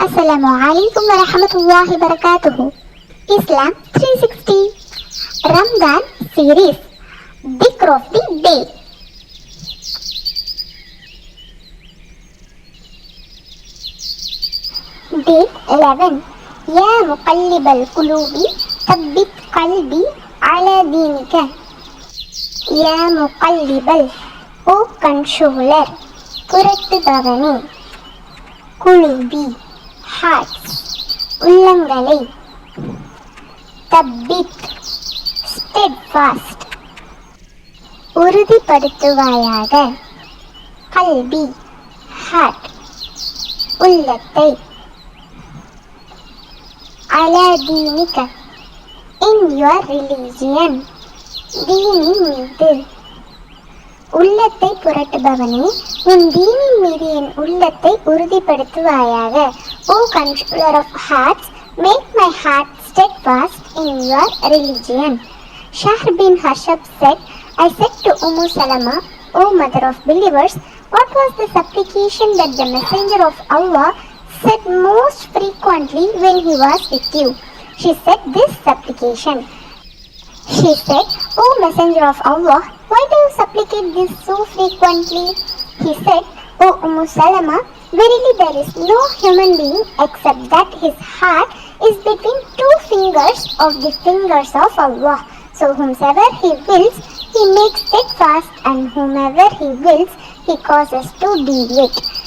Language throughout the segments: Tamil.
السلام عليكم ورحمة الله وبركاته. Islam 360 رمضان series. ذكر في بي Day. 11 يا مقلب القلوب ثبت قلبي على دينك. يا مقلب أو كنشولر قرت بغني قلوبي. ஹார்ட்ஸ் உள்ளங்களை தப்பித் ஸ்டெட்ஃபாஸ்ட் உறுதிப்படுத்துவாயாக. கல்வி ஹார்ட் உள்ளத்தை அலதீனிக இன் யுவர் ரிலீஜியன் தீனின் மீது உள்ளத்தை புரட்டுபவனே உன் தீனின் மீது என் உள்ளத்தை உறுதிப்படுத்துவாயாக. controller of hearts, make my heart steadfast in your religion. Shahr bin Hashab said, I said to Umm Salama, O mother of believers, what was the supplication that the messenger of Allah said most frequently when he was with you? She said this supplication. She said, O messenger of Allah, why do you supplicate this so frequently? He said, O Umm Salama, verily there is no human being except that his heart is between two fingers of the fingers of Allah. So whomsoever he wills, he makes steadfast, and whomever he wills, he causes to deviate.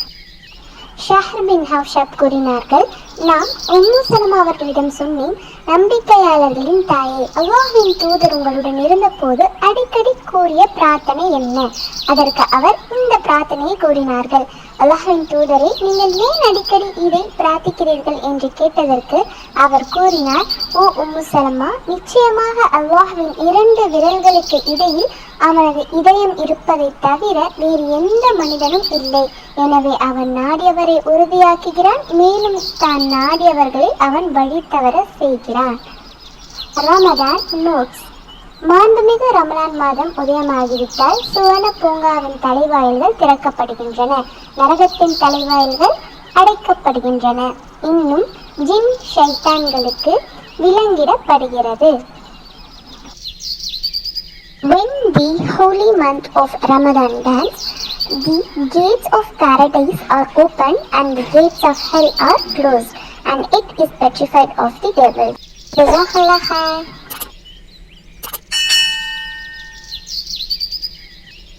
Shaher பின் ஹவ்ஷாப் கூறினார்கள் நான் உம்மு சலமா அவர்களிடம் சொன்னேன் நம்பிக்கையாளர்களின் தாயே அல்லாஹின் தூதர் உங்களுடன் இருந்தபோது அடிக்கடி கூறிய பிரார்த்தனை என்ன? அதற்கு அவர் இந்த பிரார்த்தனையை கூறினார்கள் அல்லாஹின் தூதரை நீங்கள் ஏன் அடிக்கடி இதை பிரார்த்திக்கிறீர்கள்? என்று கேட்டதற்கு அவர் கூறினார் ஓ உம்மு சலமா நிச்சயமாக அல்லாஹ்வின் இரண்டு விரல்களுக்கு இடையில் அவனது இதயம் இருப்பதை தவிர வேறு எந்த மனிதனும் இல்லை. எனவே அவன் நாடியவரை உறுதியாக்குகிறான் மேலும் தான் நாடியவர்களை அவன் வழி தவற செய்கிறான். ரமதான் நோட்ஸ். மாண்புமிகு ரமலான் மாதம் உதயமாகிவிட்டால் சுவன பூங்காவின் தலைவாயில்கள் திறக்கப்படுகின்றன. நரகத்தின் தலைவாயில்கள் அடைக்கப்படுகின்றன. இன்னும் ஜிம் ஷைத்தான்களுக்கு விளங்கிடப்படுகிறது. When the holy month of Ramadan dance, the gates of paradise are opened and the gates of hell are closed, and it is petrified of the devil.